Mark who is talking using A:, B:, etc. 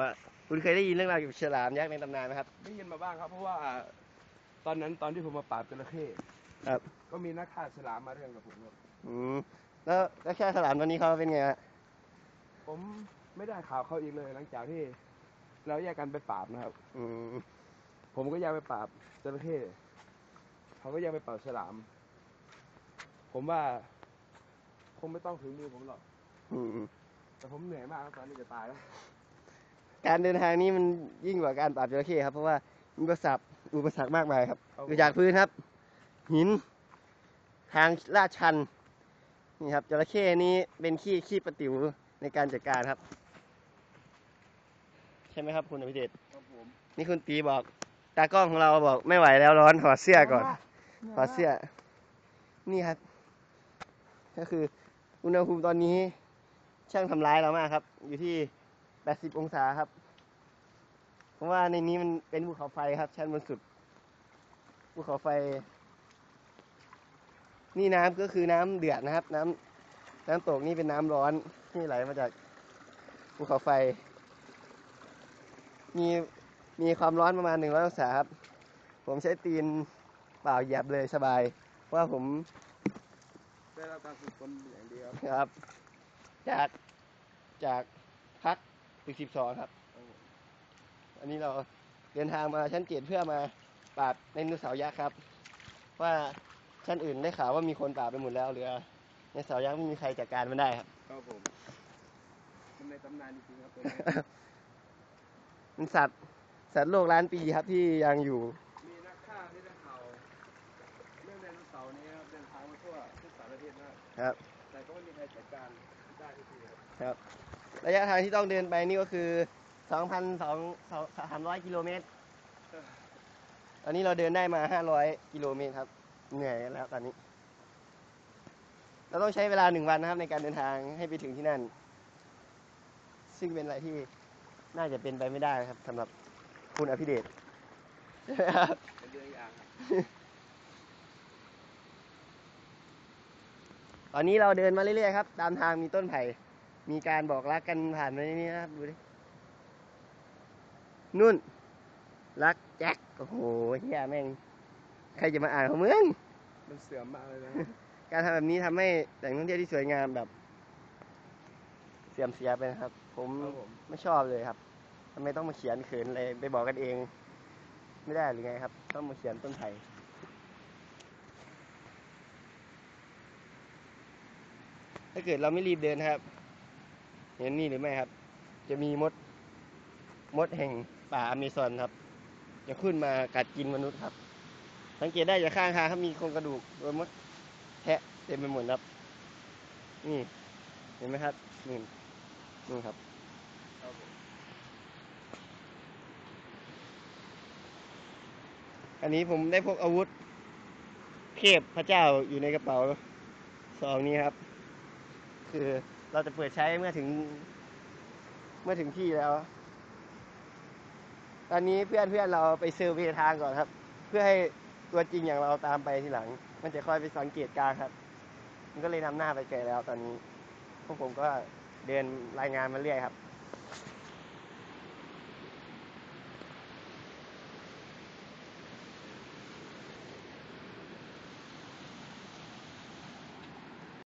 A: ว่าคุณเคยได้ยินเรื่องราวเกี่ยวกับฉลามยักษ์ในตำนานไหมครับ
B: ได้ยินมาบ้างครับ เพราะว่าตอนนั้นตอนที่ผมมาปราบจระเข้
A: ครับ
B: ก็มีนักฆ่าฉลามมาเรื่องกับผมครับ
A: อืมแล้วแล้วแค่ฉลามตัวนี้เขาเป็นไงฮะ
B: ผมไม่ได้ข่าวเขาอีกเลย หลังจากที่ เราแยกกันไปปราบนะครับ
A: อืม
B: ผมก็แยกไปปราบจระเข้เขาก็แยกไปปราบฉลาม ผมว่าคงไม่ต้องถึงมือผมหรอก
A: อืม
B: แต่ผมเหนื่อยมากครับตอนนี้จะตายแล้ว
A: การเดินทางนี้มันยิ่งกว่าการปราบจระเข้ครับ เพราะว่ามีอุปสรรคอุปสรรคมากมายครับ
B: ครับผม
A: ดูจากพื้นครับ หิน ทางลาดชันนี่ครับจระเข้นี้เป็นขี้ขี้ประติ๋วในการจัดการครับ ใช่ไหมครับคุณอภิเดช
B: ครับผม
A: นี่คุณตีบอก ตากล้องของเราบอกไม่ไหวแล้วร้อนถอดเสื้อก่อน ถอดเสื้อ นี่ครับ ก็คือ อุณหภูมิตอนนี้ ช่างทำร้ายเรามากครับ อยู่ที่ 80 องศาครับ เพราะว่าในนี้มันเป็นภูเขาไฟครับ ชั้นบนสุด ภูเขาไฟ นี่น้ำก็คือน้ำเดือดนะครับ น้ำน้ำตกนี่เป็นน้ำร้อนที่ไหลมาจากภูเขาไฟ มีมีความร้อนประมาณหนึ่งร้อยองศาครับ ผมใช้ตีนเปล่าเหยียบเลยสบายเพราะว่าผม
B: ได้รับการฝึกฝนอย่างดีครับ
A: นะครับ จากจากพัก ตึกสิบสองครับ อันนี้เราเดินทางมาชั้นเจ็ดเพื่อมาปราบไดโนเสาร์ยักษ์ครับ ว่าชั้นอื่นได้ข่าวว่ามีคนปราบไปหมดแล้วเหลือในเสาร์ยักษ์ไม่มีใครจัดการมันได้ครับ
B: ครับผมมันในตำนานจริงๆครับตัวนี้
A: มันสัตว์สัตว์โลกล้านปีครับที่ยังอยู่
B: มีนักฆ่าที่ได้ข่าวเรื่องไดโนเสาร์นี้ครับเดินทางมาทั่วทุกสารทิศนะครับ แต่ก็ไม่มีใครจัดการได้ทุกทีครับ
A: ระยะทางที่ต้องเดินไปนี่ก็คือ2,300กิโลเมตร ตอนนี้เราเดินได้มา500กิโลเมตรครับ เหนื่อยแล้วตอนนี้ เราต้องใช้เวลาหนึ่งวันนะครับ ในการเดินทางให้ไปถึงที่นั่น ซึ่งเป็นอะไรที่น่าจะเป็นไปไม่ได้ครับสำหรับคุณอภิเดช
B: เป็นเรื่องยางครับ
A: ตอนนี้เราเดินมาเรื่อยๆครับ ตามทางมีต้นไผ่ มีการบอกรักกันผ่านมาในนี้นะครับดูดิ นุ่น รักแจ็คโอ้โหเฮียแม่ง ใครจะมาอ่านของมึง
B: มันเสื่อมมากเลยนะ
A: การทำแบบนี้ทำให้แหล่งท่องเที่ยวที่สวยงามแบบ เสื่อมเสียไปนะครับ ผม
B: ครับผม
A: ไม่ชอบเลยครับทำไมต้องมาเขียนเขินอะไรไปบอกกันเอง ไม่ได้หรือไงครับ ต้องมาเขียนต้นไผ่ถ้าเกิดเราไม่รีบเดินนะครับ เห็นนี่หรือไม่ครับ จะมีมดมดแห่งป่าอเมซอนครับ จะขึ้นมากัดกินมนุษย์ครับ สังเกตได้จากข้างทางครับมีโครงกระดูกโดนมดแทะเต็มไปหมดครับ นี่เห็นไหมครับนี่นี่ครับอันนี้ผมได้พกอาวุธเทพพระเจ้าอยู่ในกระเป๋าซองนี้ครับ คือ เราจะเปิดใช้เมื่อถึง เมื่อถึงที่แล้ว ตอนนี้เพื่อนเพื่อนเราไปเซอร์เวย์ทางก่อนครับ เพื่อให้ตัวจริงอย่างเราตามไปทีหลัง มันจะคอยไปสังเกตการครับ มันก็เลยนำหน้าไปไกลแล้วตอนนี้ พวกผมก็เดินรายงานมาเรื่อยครับ